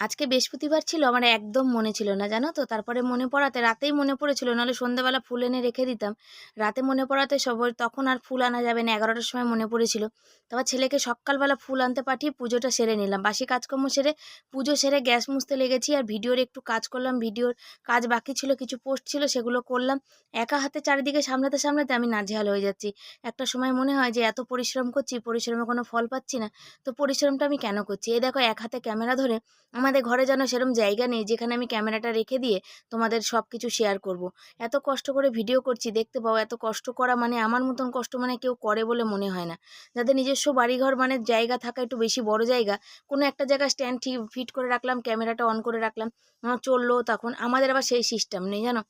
আজকে বৃহস্পতিবার ছিল, আমার একদম মনে ছিল না, জানো তো? তারপরে মনে পড়াতে, রাতেই মনে পড়েছিল, নাহলে সন্ধ্যেবেলা ফুল এনে রেখে দিতাম। রাতে মনে পড়াতে সবাই, তখন আর ফুল আনা যাবে না, এগারোটার সময় মনে পড়েছিল। তারপর ছেলেকে সকালবেলা ফুল আনতে পাঠিয়ে পুজোটা সেরে নিলাম। বাসি কাজকর্ম সেরে, পুজো সেরে গ্যাস মুছতে লেগেছি, আর ভিডিওর একটু কাজ করলাম, ভিডিওর কাজ বাকি ছিল, কিছু পোস্ট ছিল, সেগুলো করলাম। একা হাতে চারিদিকে সামলাতে সামলাতে আমি নাজেহাল হয়ে যাচ্ছি। একটা সময় মনে হয় যে, এত পরিশ্রম করছি, পরিশ্রমে কোনো ফল পাচ্ছি না। তো পরিশ্রমটা আমি কেন করছি? এই দেখো, এক হাতে ক্যামেরা ধরে আমাদের ঘরে যেন সেরম জায়গা নেই যেখানে আমি ক্যামেরাটা রেখে দিয়ে তোমাদের সব কিছু শেয়ার করব। এত কষ্ট করে ভিডিও করছি, দেখতে পাও, এত কষ্ট করা মানে আমার মতন কষ্ট মানে কেউ করে বলে মনে হয় না যাদের নিজস্ব বাড়িঘর মানে জায়গা থাকা একটু বেশি বড় জায়গা, কোনো একটা জায়গায় স্ট্যান্ড ঠিক ফিট করে রাখলাম, ক্যামেরাটা অন করে রাখলাম চলল তখন আমাদের আবার সেই সিস্টেম নেই, জানো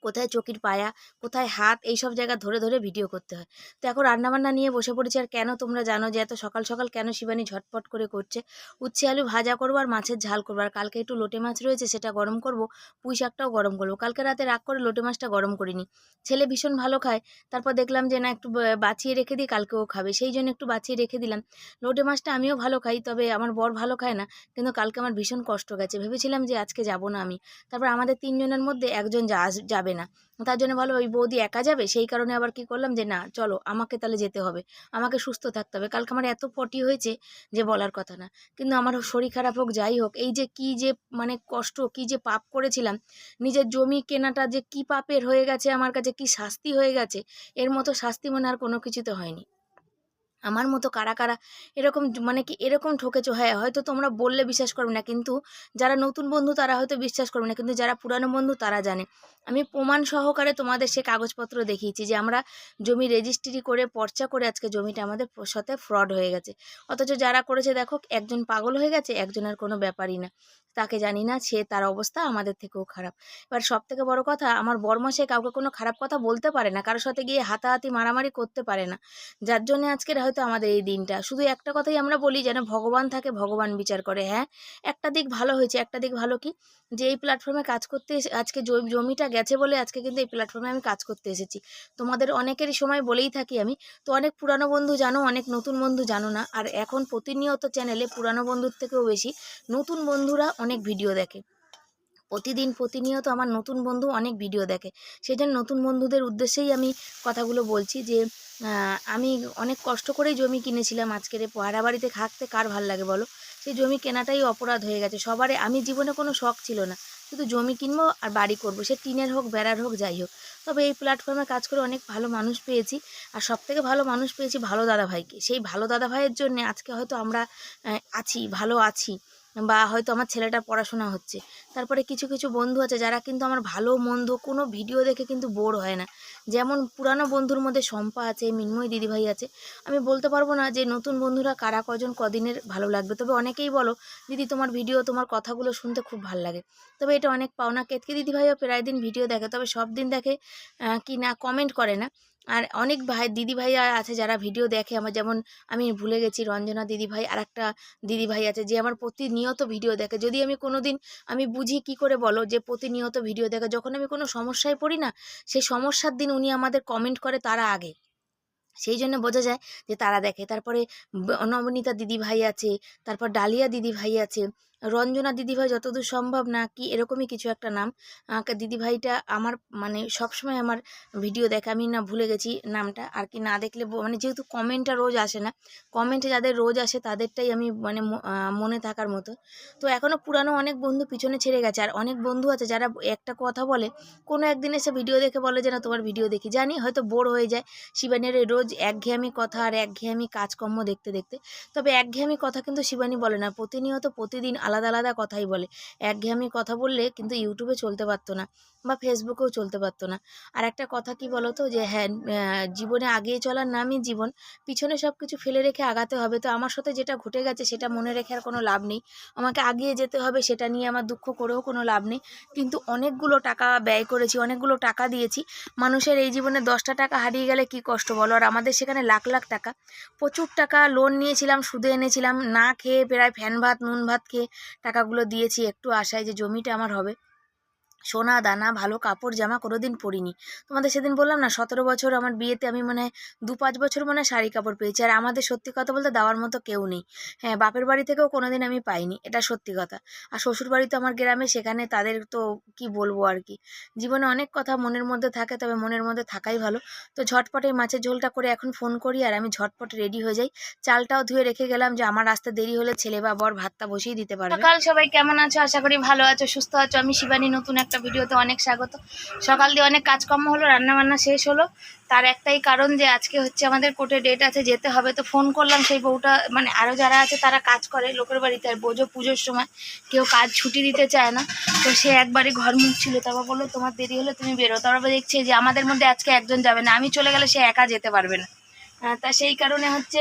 কোথায় চকির পায়া, কোথায় হাত এই সব জায়গা ধরে ধরে ভিডিও করতে হয়। তো এখন রান্নাবান্না নিয়ে বসে পড়েছি, আর কেন তোমরা জানো যে এত সকাল সকাল কেন শিবানী ঝটপট করে করছে? উচ্ছে আলু ভাজা করব আর মাছের ঝাল করব, আর কালকে একটু লোটে মাছ রয়েছে সেটা গরম করব, পুঁই শাকটাও গরম করব। কালকে রাতে রাগ করে লোটে মাছটা গরম করিনি। ছেলে ভীষণ ভালো খায়, তারপর দেখলাম যে না একটু বাঁচিয়ে রেখে দিই কালকেও খাবে। সেই জন্য একটু বাঁচিয়ে রেখে দিলাম। লোটে মাছটা আমিও ভালো খাই, তবে আমার বর ভালো খায় না, কিন্তু কালকে আমার ভীষণ কষ্ট গেছে। ভেবেছিলাম যে আজকে যাব না আমি। তারপর আমাদের তিনজনের মধ্যে একজন যা আস- যাবে না। তার জন্য ভালো ওই বৌদি একা যাবে, সেই কারণে আবার কি করলাম যে, না, চলো, আমাকে তাহলে যেতে হবে। আমাকে সুস্থ থাকতে হবে। কালকে আমার এত পটি হয়েছে যে, বলার কথা না। কিন্তু আমার শরীর খারাপ হোক, যাই হোক, এই যে কি যে মানে কষ্ট, কি যে পাপ করেছিলাম, নিজের জমি কেনাটা যে কি পাপের হয়ে গেছে, আমার কাছে কি শাস্তি হয়ে গেছে, এর মতো শাস্তি মনে আর কোনো কিছুতে হয়নি। আমার মতো কারা কারা এরকম মানে কি এরকম ঠকেছো? হ্যাঁ হয়তো তোমরা বললে বিশ্বাস করবে না, কিন্তু যারা নতুন বন্ধু তারা হয়তো বিশ্বাস করবে না, কিন্তু যারা পুরানো বন্ধু তারা জানে। আমি প্রমাণ সহকারে তোমাদের সে কাগজপত্র দেখিয়েছি যে আমরা জমি রেজিস্ট্রি করে, পর্চা করে আজকে জমিটা আমাদের সাথে ফ্রড হয়ে গেছে। অথচ যারা করেছে, দেখো, একজন পাগল হয়ে গেছে একজনের কোনো ব্যাপারই না। তাকে জানি না, সে, তার অবস্থা আমাদের থেকেও খারাপ। এবার সব থেকে বড় কথা, আমার বর্মশাই কাউকে কোনো খারাপ কথা বলতে পারে না কারোর সাথে গিয়ে হাতাহাতি মারামারি করতে পারে না। যার জন্য আজকের হয়তো আমাদের এই দিনটা। শুধু একটা কথাই আমরা বলি, যেন ভগবান থাকে, ভগবান বিচার করে হ্যাঁ? একটা দিক ভালো হয়েছে, একটা দিক ভালো কি? যে এই প্ল্যাটফর্মে কাজ করতে আজকে জমিটা গেছে বলে আজকে কিন্তু এই প্ল্যাটফর্মে আমি কাজ করতে এসেছি। তোমাদের অনেকেরই সময় বলেই থাকি আমি, তো অনেক পুরানো বন্ধু জানো, অনেক নতুন বন্ধু জানো না? আর এখন প্রতিনিয়ত চ্যানেলে পুরানো বন্ধুর থেকেও বেশি নতুন বন্ধুরা অনেক ভিডিও দেখে। প্রতিদিন প্রতিনিয়ত আমার নতুন বন্ধু অনেক ভিডিও দেখে। সেই জন্য নতুন বন্ধুদের উদ্দেশ্যেই আমি কথাগুলো বলছি যে আমি অনেক কষ্ট করেই জমি কিনেছিলাম আজকের পহাড়া বাড়িতে থাকতে কার ভালো লাগে বলো? সেই জমি কেনাটাই অপরাধ হয়ে গেছে। সবারে আমি জীবনে কোনো শখ ছিল না। শুধু জমি কিনবো আর বাড়ি করব, সে টিনের হোক, বেড়ার হোক, যাই হোক। তবে এই প্ল্যাটফর্মে কাজ করে অনেক ভালো মানুষ পেয়েছি। আর সব থেকে ভালো মানুষ পেয়েছি ভালো দাদা ভাইকে সেই ভালো দাদা ভাইয়ের জন্য আজকে হয়তো আমরা আছি, ভালো আছি। বা হয়তো আমার ছেলেটার পড়াশোনা হচ্ছে। তারপরে কিছু কিছু বন্ধু আছে যারা কিন্তু আমার ভালো, মন্দ কোনো ভিডিও দেখে কিন্তু বোর হয় না। যেমন পুরানো বন্ধুর মধ্যে শম্পা আছে, মিন্ময় দিদিভাই আছে। আমি বলতে পারব না যে নতুন বন্ধুরা কারা, কজন, কদিনের ভালো লাগবে। তবে অনেকেই বলো, দিদি, তোমার ভিডিও, তোমার কথাগুলো শুনতে খুব ভালো লাগে। তবে এটা অনেক পাওনা। কেতকি দিদিভাইও প্রায় দিন ভিডিও দেখে, তবে সব দিন দেখে কি না কমেন্ট করে না। আর অনেক ভাই দিদি ভাইয়া আছে যারা ভিডিও দেখে। আমার যেমন, আমি ভুলে গেছি, রঞ্জনা দিদি ভাই আর একটা দিদি ভাই আছে যে আমার প্রতিনিয়ত ভিডিও দেখে। যদি আমি কোনো দিন আমি বুঝি কি করে বলো যে প্রতিনিয়ত ভিডিও দেখে, যখন আমি কোনো সমস্যায় পড়ি না, সেই সমস্যার দিন উনি আমাদের কমেন্ট করে তারা আগে। সেই জন্য বোঝা যায় যে তারা দেখে। তারপরে নবনীতা দিদি ভাই আছে, তারপর ডালিয়া দিদি ভাই আছে রঞ্জনা দিদিভাই যতদূর সম্ভব না কি এরকমই কিছু একটা নাম। আহ, দিদি ভাইটা আমার মানে সবসময় আমার ভিডিও দেখে আমি না ভুলে গেছি নামটা। আর কি না দেখলে মানে যেহেতু কমেন্টটা রোজ আসে না কমেন্টে যাদের রোজ আসে তাদেরটাই আমি মানে মনে থাকার মতো। তো এখনও পুরানো অনেক বন্ধু পিছনে ছেড়ে গেছে আর অনেক বন্ধু আছে যারা একটা কথা বলে কোনো একদিন এসে ভিডিও দেখে বলে যে না তোমার ভিডিও দেখি। জানি হয়তো বোর হয়ে যায় শিবানীর রোজ একঘেয়েমি কথা আর একঘেয়েমি কাজকর্ম দেখতে দেখতে। তবে একঘেয়েমি কথা কিন্তু শিবানী বলে না প্রতিনিয়ত প্রতিদিন আলাদা আলাদা কথাই বলে। একঘেয়েমি কথা বললে কিন্তু ইউটিউবে চলতে পারতো না বা ফেসবুকেও চলতে পারতো না। আর একটা কথা কি বলো তো যে হ্যাঁ জীবনে আগিয়ে চলার নামই জীবন। পিছনে সব কিছু ফেলে রেখে আগাতে হবে। তো আমার সাথে যেটা ঘটে গেছে সেটা মনে রেখে আর কোনো লাভ নেই। আমাকে আগিয়ে যেতে হবে সেটা নিয়ে আমার দুঃখ করেও কোনো লাভ নেই। কিন্তু অনেকগুলো টাকা ব্যয় করেছি, অনেকগুলো টাকা দিয়েছি। মানুষের এই জীবনে দশটা টাকা হারিয়ে গেলে কি কষ্ট বলো? আর আমাদের সেখানে লাখ লাখ টাকা। প্রচুর টাকা লোন নিয়েছিলাম, সুদে এনেছিলাম। না খেয়ে প্রায় ফ্যান ভাত, নুন ভাত খেয়ে টাকাগুলো দিয়েছি একটু আশায় যে জমিটা আমার হবে। সোনা, দানা, ভালো কাপড়, জামা কোনোদিন পরিনি। তোমাদের সেদিন বললাম না, সতেরো বছর আমার বিয়েতে আমি মানে দু পাঁচ বছর মনে শাড়ি কাপড় পেয়েছি। আর আমাদের সত্যি কথা বলতে দেওয়ার মতো কেউ নেই। হ্যাঁ বাপের বাড়ি থেকেও কোনোদিন আমি পাইনি, এটা সত্যি কথা। আর শ্বশুর বাড়ি তো আমার গ্রামে, সেখানে তাদের তো কি বলব আর কি। জীবনে অনেক কথা মনের মধ্যে থাকে, তবে মনের মধ্যে থাকাই ভালো। তো ঝটপটে মাছের ঝোলটা করে এখন ফোন করি আর আমি ঝটপট রেডি হয়ে যাই। চালটাও ধুয়ে রেখে গেলাম যে আমার আসতে দেরি হলে ছেলে বা বর ভাতটা বসিয়ে দিতে পারবে। সকাল সবাই কেমন আছো? আশা করি ভালো আছো, সুস্থ আছো। আমি শিবানী, নতুন একটা ভিডিওতে অনেক স্বাগত। সকাল দিয়ে অনেক কাজকর্ম হলো রান্না বান্না শেষ হলো। তার একটাই কারণ যে আজকে হচ্ছে আমাদের কোর্টে ডেট আছে, যেতে হবে। তো ফোন করলাম সেই বউটা মানে আরও যারা আছে তারা কাজ করে লোকের বাড়িতে। আর বোঝো পুজোর সময় কেউ কাজ ছুটি দিতে চায় না। তো সে একবারই ঘর মুখ ছিল। তারপর বলল, তোমার দেরি হলে তুমি বেরো। তারপর দেখছি যে আমাদের মধ্যে আজকে একজন যাবে না। আমি চলে গেলে সে একা যেতে পারবে না। তা সেই কারণে হচ্ছে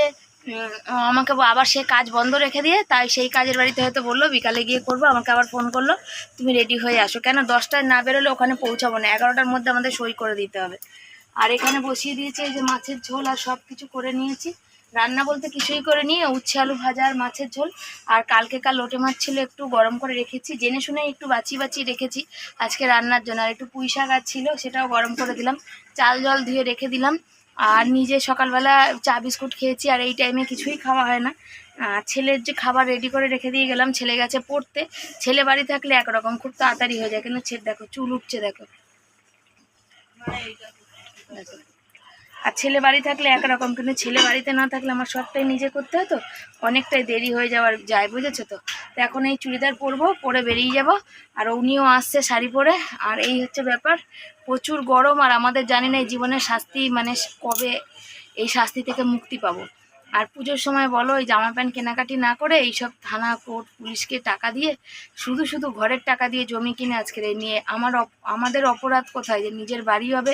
আমাকে আবার সে কাজ বন্ধ রেখে দিয়ে, তাই সেই কাজের বাড়িতে হয়তো বলল, বিকালে গিয়ে করব, আমাকে আবার ফোন করল, তুমি রেডি হয়ে আসো। কেন দশটায় না বেরোলে ওখানে পৌঁছাবো না, এগারোটার মধ্যে আমাদের সই করে দিতে হবে। আর এখানে বসিয়ে দিয়েছি এই যে মাছের ঝোল আর সব কিছু করে নিয়েছি। রান্না বলতে কিছুই করে নিয়ে, উচ্ছে, আলু ভাজা আর মাছের ঝোল। আর কালকে কাল লোটে মাছ ছিল, একটু গরম করে রেখেছি। জেনে শুনে একটু বাঁচিয়ে বাঁচিয়ে রেখেছি আজকে রান্নার জন্য। আর একটু পুঁই শাক আর ছিল, সেটাও গরম করে দিলাম। চাল জল ধুয়ে রেখে দিলাম। আর নিজে সকালবেলা চা বিস্কুট খেয়েছি আর এই টাইমে কিছুই খাওয়া হয় না। আর ছেলের যে খাবার রেডি করে রেখে দিয়ে গেলাম ছেলে গেছে পড়তে। ছেলে বাড়ি থাকলে একরকম খুব তাড়াতাড়ি হয়ে যায়। কিন্তু ছেলে দেখো চুল উঠছে দেখো। দেখো। আর ছেলে বাড়ি থাকলে একরকম, কিন্তু ছেলে বাড়িতে না থাকলে আমার সবটাই নিজে করতে হতো অনেকটাই দেরি হয়ে যাওয়ার যায়, বুঝেছ তো? তো এখন এই চুড়িদার পরবো, পরে বেরিয়ে যাব। আর উনিও আসছে শাড়ি পরে। আর এই হচ্ছে ব্যাপার, প্রচুর গরম আর আমাদের জানি না এই জীবনের শাস্তি মানে কবে এই শাস্তি থেকে মুক্তি পাবো। আর পুজোর সময় বলো, এই জামা প্যান্ট কেনাকাটি না করে এইসব থানা কোর্ট, পুলিশকে টাকা দিয়ে, শুধু শুধু ঘরের টাকা দিয়ে জমি কিনে আজকের এই নিয়ে আমার আমাদের অপরাধ কোথায় যে নিজের বাড়ি হবে?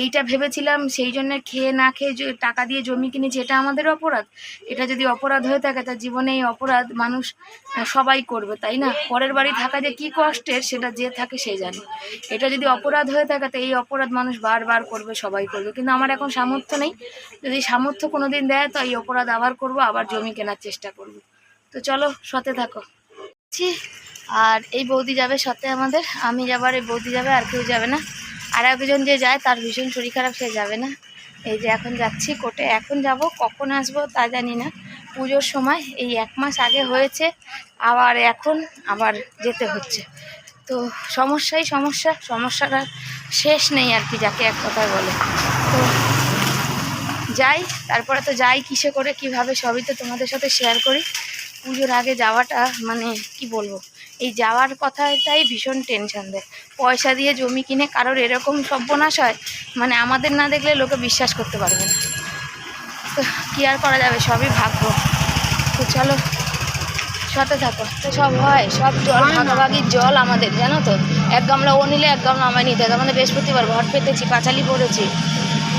এইটা ভেবেছিলাম, সেই জন্য খেয়ে না খেয়ে টাকা দিয়ে জমি কিনেছি, এটা আমাদের অপরাধ। এটা যদি অপরাধ হয়ে থাকে, তার জীবনে এই অপরাধ মানুষ সবাই করবে, তাই না? পরের বাড়ি থাকা যে কি কষ্টের, সেটা যে থাকে সে জানে। এটা যদি অপরাধ হয়ে থাকে, তো এই অপরাধ মানুষ বারবার করবে, সবাই করবে। কিন্তু আমার এখন সামর্থ্য নেই। যদি সামর্থ্য কোনো দিন দেয়, তো এই অপরাধ আবার করব, আবার জমি কেনার চেষ্টা করব। তো চলো, সতে থাকো। আর এই বৌদি যাবে সাথে আমাদের, আমি যাবার এই বৌদি যাবে, আর কেউ যাবে না। আর একজন যে যায়, তার ভীষণ শরীর খারাপ, সে যাবে না। এই যে এখন যাচ্ছি কোর্টে, এখন যাব, কখন আসব তা জানি না। পুজোর সময়, এই এক মাস আগে হয়েছে, আবার এখন আবার যেতে হচ্ছে। তো সমস্যাই সমস্যা, সমস্যাটা শেষ নেই আর কি, যাকে এক কথায় বলে। তো যাই তারপরে তো যাই কিসে করে কীভাবে সবই তো তোমাদের সাথে শেয়ার করি। পুজোর আগে যাওয়াটা মানে কি বলব? এই যাওয়ার কথাটাই ভীষণ টেনশন দেয়। পয়সা দিয়ে জমি কিনে কারোর এরকম সর্বনাশ হয় মানে আমাদের না দেখলে লোকে বিশ্বাস করতে পারবে না। তো কী আর করা যাবে? সবই ভাগ্য। তো চলো সাথে থাকো। তো সব হয় সব জল ভাগাভাগি জল আমাদের জানো তো? এক গামলা ও নিলে এক গামলা আমায় নিতে হবে আমাদের বৃহস্পতিবার ঘর পেতেছি পাঁচালি পড়েছি।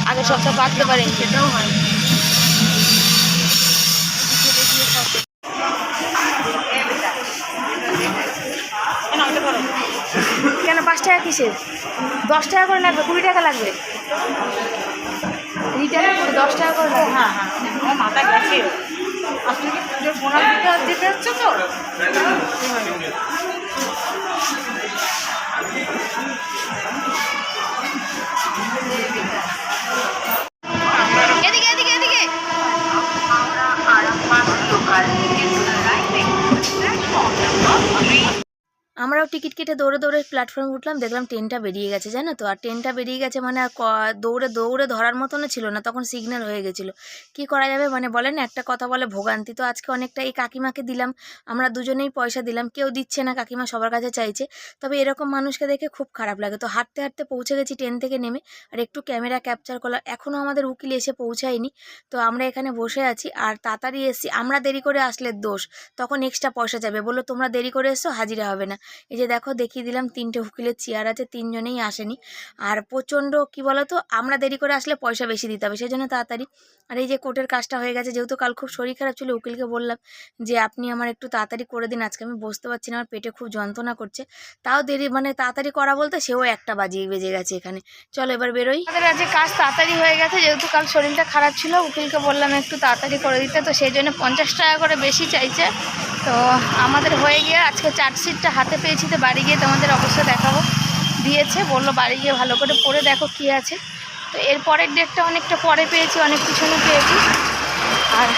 আগে সবটা পাততে পারিনি সেটাও হয়। কেন পাঁচ টাকা কিসের? দশ টাকা করে লাগবে কুড়ি টাকা লাগবে। রিটার্ন করে দশ টাকা করে লাগবে। হ্যাঁ হ্যাঁ। মাথা গেছে। আপনি কি পুজোর বোনাস দিতে হচ্ছে তো? এদিকে আমরাও টিকিট কেটে দৌড়ে দৌড়ে প্ল্যাটফর্মে উঠলাম, দেখলাম ট্রেনটা বেরিয়ে গেছে, জানো তো? আর ট্রেনটা বেরিয়ে গেছে মানে আর দৌড়ে দৌড়ে ধরার মতনও ছিল না, তখন সিগন্যাল হয়ে গেছিল। কি করা যাবে? মানে বলে না, একটা কথা বলে ভোগান্তি। তো আজকে অনেকটা এই কাকিমাকে দিলাম, আমরা দুজনেই পয়সা দিলাম, কেউ দিচ্ছে না, কাকিমা সবার কাছে চাইছে। তবে এরকম মানুষকে দেখে খুব খারাপ লাগে। তো হাঁটতে হাঁটতে পৌঁছে গেছি ট্রেন থেকে নেমে, আর একটু ক্যামেরা ক্যাপচার করলাম। এখনও আমাদের উকিল এসে পৌঁছায়নি। তো আমরা এখানে বসে আছি, আর তাড়াতাড়ি এসছি। আমরা দেরি করে আসলে দোষ, তখন এক্সট্রা পয়সা যাবে। বলল, তোমরা দেরি করে এসছো, হাজিরা হবে না। এই যে দেখো দেখিয়ে দিলাম তিনটে উকিলের চেয়ার আছে, তিনজনেই আসেনি। আর প্রচণ্ড কি বলতো, আমরা দেরি করে আসলে পয়সা বেশি দিতে হবে সেই জন্য তাড়াতাড়ি। আর এই যে কোর্টের কাজটা হয়ে গেছে, যেহেতু কাল খুব শরীর খারাপ ছিল, উকিলকে বললাম যে, আপনি আমার একটু তাড়াতাড়ি করে দিন, আজকে আমি বসতে পারছি না, আমার পেটে খুব যন্ত্রণা করছে। তাও দেরি মানে তাড়াতাড়ি করা বলতে সেও একটা বাজিয়ে বেজে গেছে এখানে। চলো এবার বেরোই। আমাদের আজকে কাজ তাড়াতাড়ি হয়ে গেছে, যেহেতু কাল শরীরটা খারাপ ছিল, উকিলকে বললাম একটু তাড়াতাড়ি করে দিতে, তো সেই জন্য পঞ্চাশ টাকা করে বেশি চাইছে। তো আমাদের হয়ে গিয়ে আজকে চার্জশিটটা হাতে পেয়েছি তো বাড়ি গিয়ে তোমাদের অবশ্যই দেখাবো। দিয়েছে, বলল বাড়ি গিয়ে ভালো করে পড়ে দেখো কী আছে। তো এর পরের ডেটটা অনেকটা পরে পেয়েছি, অনেক পিছনে পেয়েছি। আর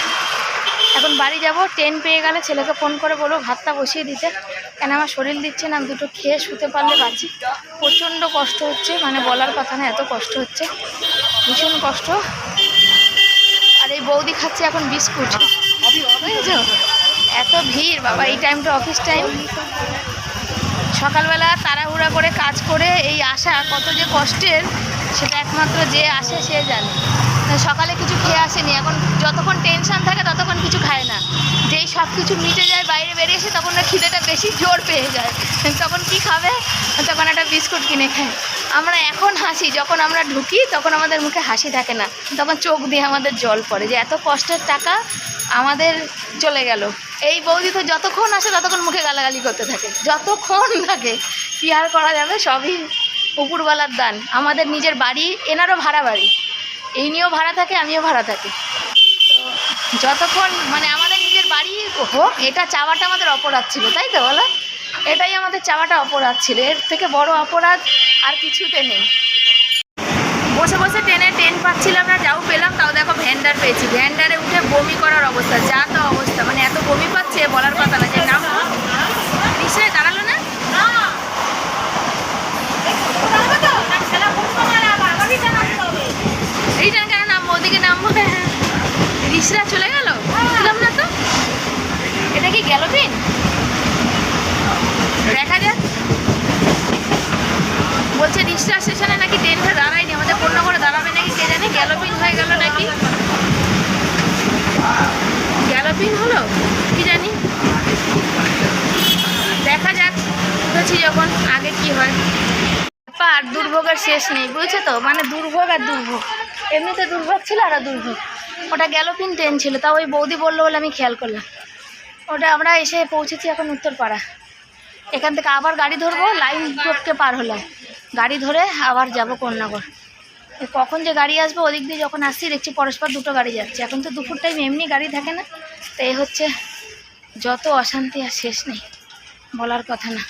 এখন বাড়ি যাব ট্রেন পেয়ে গেলে ছেলেকে ফোন করে বলব, ভাতটা বসিয়ে দিতে। কেন আমার শরীর দিচ্ছে না দুটো খেয়ে শুতে পারলে বাঁচি। প্রচণ্ড কষ্ট হচ্ছে মানে বলার কথা না, এত কষ্ট হচ্ছে। ভীষণ কষ্ট। আর এই বৌদি খাচ্ছে এখন বিস্কুট। বুঝেছ এত ভিড়, বাবা, এই টাইমটা অফিস টাইম সকালবেলা তাড়াহুড়া করে কাজ করে এই আসা কত যে কষ্টের, সেটা একমাত্র যে আসে সে জানে। সকালে কিছু খেয়ে আসেনি, এখন যতক্ষণ টেনশন থাকে ততক্ষণ কিছু খায় না। যেই সব কিছু মিটে যায়, বাইরে বেরিয়ে এসে তখন না খিদেটা বেশি জোর পেয়ে যায়। তখন কি খাবে? তখন একটা বিস্কুট কিনে খায়। আমরা এখন হাসি, যখন আমরা ঢুকি তখন আমাদের মুখে হাসি থাকে না। তখন চোখ দিয়ে আমাদের জল পড়ে যে এত কষ্টের টাকা আমাদের চলে গেল। এই বৌদি তো যতক্ষণ আসে ততক্ষণ মুখে গালাগালি করতে থাকে। যতক্ষণ থাকে কী আর করা যাবে? সবই উপরওয়ালার দান। আমাদের নিজের বাড়ি, এনারও ভাড়া বাড়ি। এই নিয়েও ভাড়া থাকে, আমিও ভাড়া থাকি। যতক্ষণ মানে আমাদের নিজের বাড়ি হোক, এটা চাওয়াটা আমাদের অপরাধ ছিল, তাই তো বলো? এটাই আমাদের চাওয়াটা অপরাধ ছিল। এর থেকে বড় অপরাধ আর কিছুতে নেই। বসে বসে ট্রেনে ট্রেন পাচ্ছিলাম না, যাও পেলাম, তাও দেখো ভ্যান্ডার পেয়েছি। ভ্যান্ডারে উঠে বমি করার অবস্থা, যা তো অবস্থা মানে এত বমি পাচ্ছে বলার কথা না, যে নাম নিশ্চয়ই দাঁড়াল না? কেন নামবো ওদিকে নামবো রিসরা চলে গেল? না তো? এটা কি গেল দিন দেখা যাক বলছে রিসরা স্টেশনে নাকি ট্রেনটা দাঁড়ায়নি? আমাদের পূর্ণগড়ে দাঁড়াবে নাকি কে জানে? গ্যালোপিন হয়ে গেল নাকি? গ্যালোপিন হলো? কি জানি? দেখা যাক উঠেছি যখন, আগে কি হয়। আর দুর্ভোগের শেষ নেই, বুঝছ তো? মানে দুর্ভোগ আর দুর্ভোগ। এমনিতে দুর্ভোগ ছিল আর দুর্ভোগ। ওটা গ্যালোপিন ট্রেন ছিল তাও ওই বৌদি বলল বলে আমি খেয়াল করলাম। ওটা আমরা এসে পৌঁছেছি এখন উত্তরপাড়া। এখান থেকে আবার গাড়ি ধরবো, লাইন রোডকে পার হলাম। গাড়ি ধরে আবার যাব কন্যাগর কখন যে গাড়ি আসবে, ওদিক দিয়ে যখন আসছি, দেখছি পরস্পর দুটো গাড়ি যাচ্ছে। এখন তো দুপুর টাইম এমনি গাড়ি থাকে না। তো এই হচ্ছে যত অশান্তি আর শেষ নেই, বলার কথা না।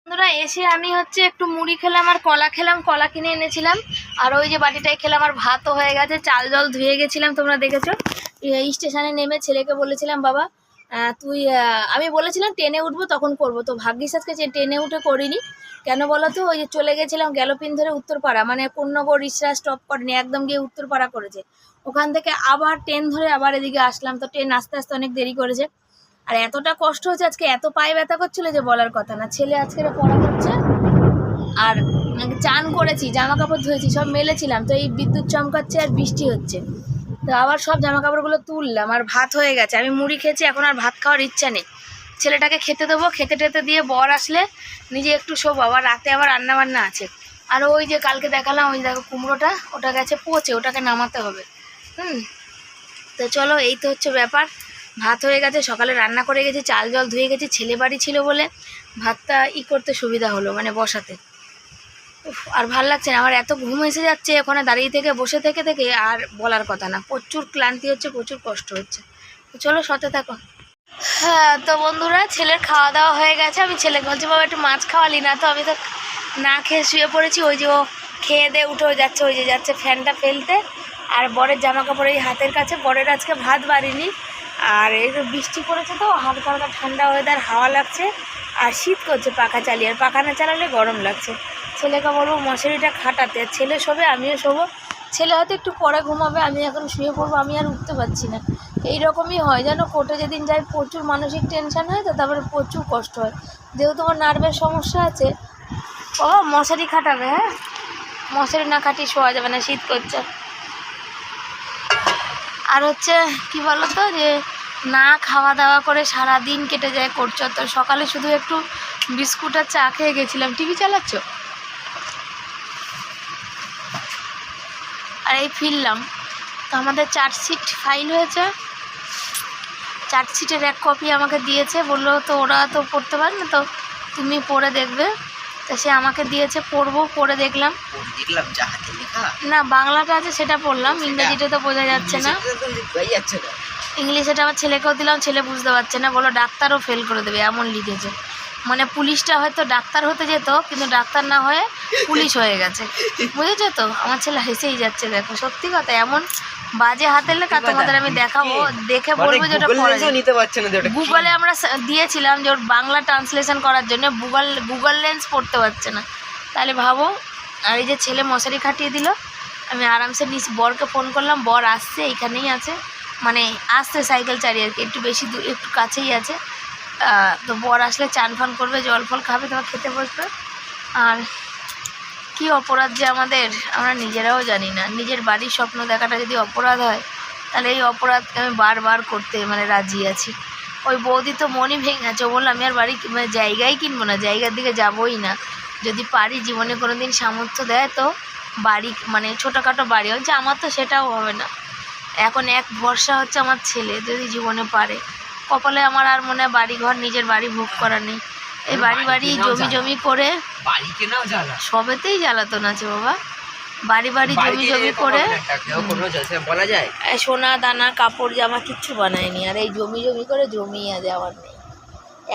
বন্ধুরা, এসে আমি হচ্ছে একটু মুড়ি খেলাম আর কলা খেলাম, কলা কিনে এনেছিলাম। আর ওই যে বাটিটাই খেলাম আর ভাতও হয়ে গেছে, চাল জল ধুয়ে গেছিলাম, তোমরা দেখেছ। স্টেশনে নেমে ছেলেকে বলেছিলাম, বাবা তুই আমি বলেছিলাম ট্রেনে উঠবো, তখন করব। তো ভাগ্যিস আজকে যে ট্রেনে উঠে করিনি। কেন বলো তো? ওই যে চলে গেছিলাম গ্যালোপিন ধরে উত্তরপাড়া মানে কন্যগর রিসরা স্টপ করেনি, একদম গিয়ে উত্তরপাড়া করেছে। ওখান থেকে আবার ট্রেন ধরে আবার এদিকে আসলাম, তো ট্রেন আস্তে আস্তে অনেক দেরি করেছে। আর এতটা কষ্ট হচ্ছে আজকে এত পায়ে ব্যথা করছিল যে বলার কথা না। ছেলে আজকে পড়া করছে, আর চান করেছি জামা কাপড় ধুয়েছি, সব মেলেছিলাম, তো এই বিদ্যুৎ চমকাচ্ছে আর বৃষ্টি হচ্ছে। তো আবার সব জামা কাপড়গুলো তুললাম, আর ভাত হয়ে গেছে। আমি মুড়ি খেয়েছি, এখন আর ভাত খাওয়ার ইচ্ছা নেই। ছেলেটাকে খেতে দেবো, খেতে টেতে দিয়ে বর আসলে নিজে একটু শোবো, আবার রাতে আবার রান্না বান্না আছে। আর ওই যে কালকে দেখালাম, ওই দেখো কুমড়োটা, ওটা গেছে পচে, ওটাকে নামাতে হবে। হুম? তো চলো, এই তো হচ্ছে ব্যাপার। ভাত হয়ে গেছে, সকালে রান্না করে গেছি, চাল জল ধুয়ে গেছি, ছেলে বাড়ি ছিল বলে ভাতটা ই করতে সুবিধা হলো মানে বসাতে। আর ভালো লাগছে না। আমার এত ঘুম এসে যাচ্ছে ওখানে দাঁড়িয়ে থেকে, বসে থেকে থেকে, আর বলার কথা না। প্রচুর ক্লান্তি হচ্ছে, প্রচুর কষ্ট হচ্ছে। চলো সতে থাকো। হ্যাঁ তো বন্ধুরা, ছেলের খাওয়া দাওয়া হয়ে গেছে। আমি ছেলেকে বলছি, বাবা, একটু মাছ খাওয়ালি না তো? আমি তো না খেয়ে শুয়ে পড়েছি। ওই যে ও খেয়ে দিয়ে উঠেও যাচ্ছে, ওই যে যাচ্ছে ফ্যানটা ফেলতে। আর বরের জামা কাপড় এই হাতের কাছে। বরের আজকে ভাত বাড়িনি। আর এই বৃষ্টি পড়েছে তো, হালকা হালকা ঠান্ডা ওয়েদার হাওয়া লাগছে। আর শীত করছে পাখা চালিয়ে, আর পাখা না চালালে গরম লাগছে। ছেলেকে বলব, মশারিটা খাটাতে, আর ছেলে শোবে, আমিও শোবো। ছেলে হয়তো একটু পরে ঘুমাবে, আমি এখন শুয়ে পড়ব, আমি আর উঠতে পারছি না। এই রকমই হয়, যেন কোর্টে যেদিন যাই প্রচুর মানসিক টেনশান হয়, তো তারপরে প্রচুর কষ্ট হয়। যেহেতু আমার নার্ভের সমস্যা আছে, ও, মশারি খাটাবে হ্যাঁ? মশারি না খাটিয়ে শোয়া যাবে না, শীত করছে। আর হচ্ছে, কি বলতো যে না খাওয়া দাওয়া করে সারা দিন কেটে যায় করছ তো? সকালে শুধু একটু বিস্কুট আর চা খেয়ে গেছিলাম। টিভি চালাচ্ছ? আর এই ফিরলাম। তো আমাদের চার্জশিট ফাইল হয়েছে। চার্জশিটের এক কপি আমাকে দিয়েছে। বলল তো ওরা তো পড়তে পারে না তো? তুমি পড়ে দেখবে। তা সে আমাকে দিয়েছে পড়ব পড়ে দেখলাম। দেখলাম না বাংলাটা আছে সেটা পড়লাম। ইংরেজিটা তো বোঝা যাচ্ছে না। ইংলিশেটা আমার ছেলেকেও দিলাম ছেলে বুঝতে পারছে না। বলো ডাক্তারও ফেল করে দেবে এমন লিখেছে। মানে পুলিশটা হয়তো ডাক্তার হতে যেত কিন্তু ডাক্তার না হয়ে পুলিশ হয়ে গেছে। বুঝেছ তো? আমার ছেলে হেসেই যাচ্ছে দেখো। সত্যি কথা এমন বাজে হাতের লেখা তোমাদের আমি দেখাবো দেখে বলব যে ওটা। গুগলে আমরা দিয়েছিলাম যে ওর বাংলা ট্রান্সলেশন করার জন্য গুগল গুগল লেন্স পড়তে পারছে না। তাহলে ভাবো আর এই যে ছেলে মশারি খাটিয়ে দিল আমি আরামসে নিচ বরকে ফোন করলাম বর আসছে এইখানেই আছে। মানে আসতে সাইকেল চালিয়ে আর কি, একটু বেশি দূর, একটু কাছেই আছে। তো বর আসলে চান ফান করবে, জল ফল খাবে, তোমার খেতে বসবে। আর কি অপরাধ যে আমাদের, আমরা নিজেরাও জানি না। নিজের বাড়ির স্বপ্ন দেখাটা যদি অপরাধ হয়, তাহলে এই অপরাধকে আমি বারবার করতে মানে রাজি আছি। ওই বৌদি তো মনই ভেঙে আছে বলল, আমি আর বাড়ি মানে জায়গাই কিনবো না, জায়গার দিকে যাবোই না। যদি পারি জীবনে কোনো দিন সামর্থ্য দেয় তো বাড়ি মানে ছোটোখাটো বাড়ি হচ্ছে আমার তো সেটাও হবে না। এখন এক ভরসা হচ্ছে আমার ছেলে যদি জীবনে পারে। কপালে আমার আর মনে বাড়ি ঘর নিজের বাড়ি ভোগ করা নেই। এই বাড়ি বাড়ি জমি জমি করে সবেতেই জ্বালাতন আছে বাবা। বাড়ি বাড়ি জমি জমি করে। বলা যায়? সোনা দানা কাপড় জামা কিচ্ছু বানায়নি। আর এই জমি জমি করে জমি আজ আমার নেই।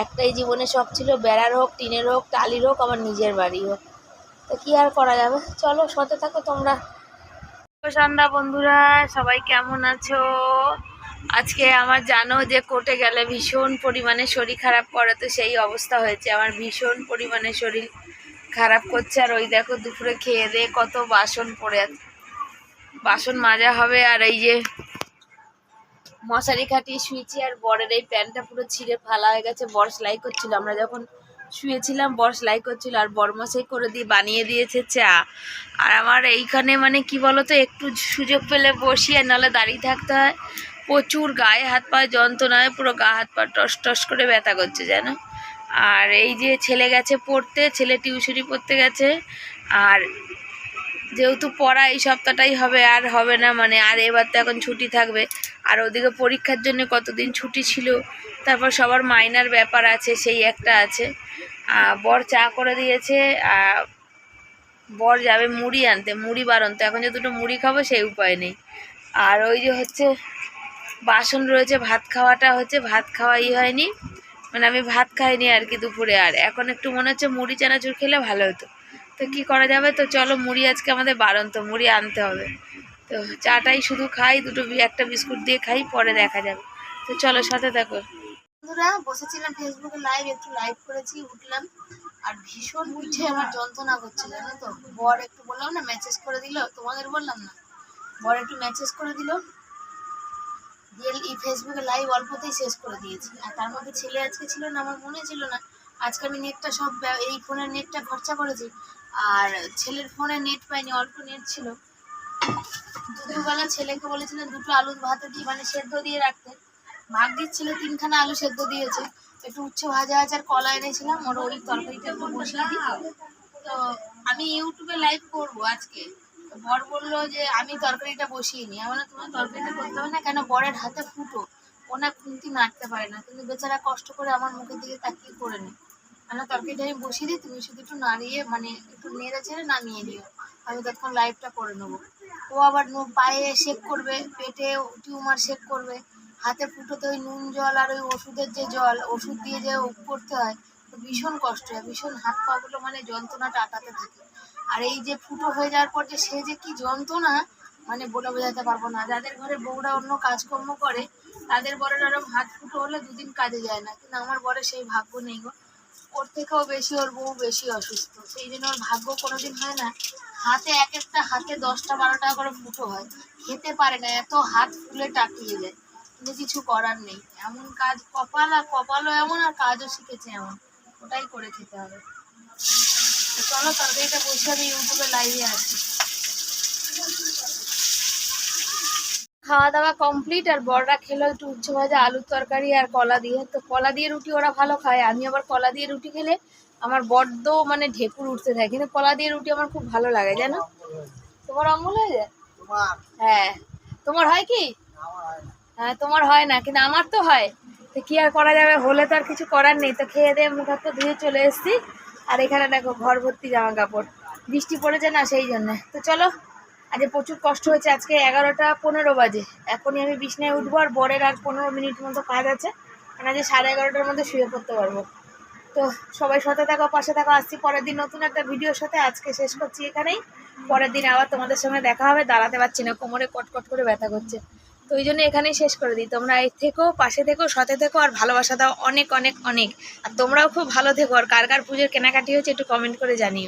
একটাই জীবনে শখ ছিল বেড়ার হোক টিনের হোক টালির হোক আমার নিজের বাড়ি হোক। তো কি আর করা যাবে? চলো সতে থাকো তোমরা। সন্ধ্যা বন্ধুরা, সবাই কেমন আছো? আজকে আমার জানো যে কোর্টে গেলে ভীষণ পরিমাণে শরীর খারাপ করে, তো সেই অবস্থা হয়েছে। আমার ভীষণ পরিমাণে শরীর খারাপ করছে। আর ওই দেখো দুপুরে খেয়ে দিয়ে কত বাসন পড়ে আছে। বাসন মাজা হবে আর এই যে মশারি খাটিয়ে শুয়েছি, আর বরের এই প্যান্টটা পুরো ছিঁড়ে ফালা হয়ে গেছে। বর সেলাই করছিল। আমরা যখন শুয়েছিলাম, বর সেলাই করছিল আর বরমশাই করে দিয়ে বানিয়ে দিয়েছে চা। আর আমার এইখানে মানে কি বলতো, একটু সুযোগ পেলে বসি আর নাহলে দাঁড়িয়ে থাকতে হয়। প্রচুর গায়ে হাত পা যন্ত্রণায় পুরো গা হাত পা টস টস করে ব্যথা করছে যেন আর এই যে ছেলে গেছে পড়তে, ছেলে টিউশনি পড়তে গেছে। আর যেহেতু পড়া এই সপ্তাহটাই হবে, আর হবে না মানে আর এবার তো এখন ছুটি থাকবে। আর ওদিকে পরীক্ষার জন্য কতদিন ছুটি ছিল, তারপর সবার মাইনার ব্যাপার আছে, সেই একটা আছে। বর চা করে দিয়েছে বর যাবে মুড়ি আনতে, মুড়ি বারণ তো এখন যে দুটো মুড়ি খাব সেই উপায় নেই। আর ওই যে হচ্ছে, বাসন রয়েছে, ভাত খাওয়াটা হচ্ছে, ভাত খাওয়াই হয়নি। মানে আমি ভাত খাইনি আর কি দুপুরে, আর এখন একটু মনে হচ্ছে মুড়ি চানাচুর খেলে ভালো হতো। তো কি করা যাবে? তো চলো মুড়ি আজকে আমাদের বারণ, তো মুড়ি আনতে হবে। তো চাটাই শুধু খাই, দুটো একটা বিস্কুট দিয়ে খাই, পরে দেখা যাবে। তো চলো সাথে দেখো বন্ধুরা, বসেছিলাম ফেসবুকে লাইভ একটু লাইভ করেছি, উঠলাম। আর ভীষণ উঠে আমার যন্ত্রণা করছে, জানো তো? বর একটু বললাম না মেসেজ করে দিল, তোমাদের বললাম না। বর একটু মেসেজ করে দিল। দিয়ে এই ফেসবুকে লাইভ অল্পতেই শেষ করে দিয়েছি। আর তার মধ্যে ছেলে আজকে ছিল না, আমার মনে ছিল না। আজকে আমি নেটটা সব এই ফোনের নেটটা খরচা করেছি। আর ছেলের ফোনে নেট পাইনি, অল্প নেট ছিল। দুপুরবেলা ছেলেকে বলেছিলেন দুটো আলু ভাতে দিয়ে মানে সেদ্ধ দিয়ে রাখতে। ভাগ্যের ছেলে তিনখানা আলু সেদ্ধ দিয়েছে। একটু উচ্ছে ভাজা আর কলা এনেছিলাম, ওর ওই তরকারিটা একটু বসিয়ে দিই। তো আমি ইউটিউবে লাইভ করব আজকে। বর বলল যে, আমি তরকারিটা বসিয়ে নিই। আমার তোমার তরকারিটা করতে হবে না কেন? বরের হাতে ফুটো। ওনা খুন্তি নাড়তে পারে না। কিন্তু বেচারা কষ্ট করে আমার মুখের দিকে তাকিয়ে করে নে। আমার তরকারিটা আমি বসিয়ে দিই, তুমি শুধু একটু নাড়িয়ে মানে একটু নেড়ে ছেড়ে নামিয়ে দিও। আমি তখন লাইভটা করে নেব। ও আবার পায়ে শেক করবে, পেটে টিউমার শেক করবে। হাতে ফুটোতে ওই নুন জল আর ওই ওষুধের যে জল, ওষুধ দিয়ে যে করতে হয় ভীষণ কষ্ট হয়। ভীষণ হাত পাগুলো মানে যন্ত্রণাটা আটাতে থাকে। আর এই যে ফুটো হয়ে যাওয়ার পর যে সে যে কি যন্ত্রণা মানে বলে বোঝাতে পারব না। যাদের ঘরে বউরা অন্য কাজকর্ম করে, তাদের বরের আরম হাত ফুটো হলে দুদিন কাজে যায় না। কিন্তু আমার বরে সেই ভাগ্য নেই গো। ওর থেকেও বেশি ওর বউ বেশি অসুস্থ। সেই জন্য ওর ভাগ্য কোনোদিন হয় না। হাতে এক একটা, হাতে দশটা, বারোটা করে ফুটো হয়। খেতে পারে না, এত হাত ফুলে টাকিয়ে যায় কিন্তু কিছু করার নেই। এমন কাজ, কপাল আর কপালও এমন আর কাজও শিখেছে এমন। ওটাই করে খেতে হবে। চলো, তরকারিটা বসে আমি ইউটিউবে লাইভে আছি খাওয়া দাওয়া কমপ্লিট আর বড়রা খেলো একটু উচ্ছে ভাজা আলুর তরকারি আর কলা দিয়ে। তো কলা দিয়ে রুটি ওরা ভালো খায়। আমি আবার কলা দিয়ে রুটি খেলে আমার বড্ড মানে ঢেকুর উঠতে থাকে কিন্তু কলা দিয়ে রুটি আমার খুব ভালো লাগে জানো? তোমার অঙ্গল হয়ে যায়? হ্যাঁ। তোমার হয় কি? হ্যাঁ তোমার হয় না কিন্তু আমার তো হয়। তো কি আর করা যাবে? হলে তো আর কিছু করার নেই। তো খেয়ে দিয়ে মুখ হাত ধুয়ে চলে এসেছি। আর এখানে দেখো ঘর ভর্তি জামা কাপড় বৃষ্টি পড়েছে না সেই জন্য। তো চলো আজকে প্রচুর কষ্ট হয়েছে, আজকে এগারোটা পনেরো বাজে। এখনই আমি বিছনায় উঠবো আর বরের আর পনেরো মিনিট মতো কাজ আছে। মানে আজকে সাড়ে এগারোটার মধ্যে শুয়ে পড়তে পারব। তো সবাই সাথে থাকো, পাশে থাকো। আসছি পরের দিন নতুন একটা ভিডিওর সাথে। আজকে শেষ করছি এখানেই। পরের দিন আবার তোমাদের সঙ্গে দেখা হবে। দাঁড়াতে পারছি না, কোমরে কটকট করে ব্যথা করছে। তো ওই জন্য এখানেই শেষ করে দিই। তোমরা এর থেকো, পাশে থেকো, সাথে থেকো আর ভালোবাসা দাও অনেক অনেক অনেক। আর তোমরাও খুব ভালো থেকো। আর কার কার পুজোর কেনাকাটি হচ্ছে একটু কমেন্ট করে জানিও।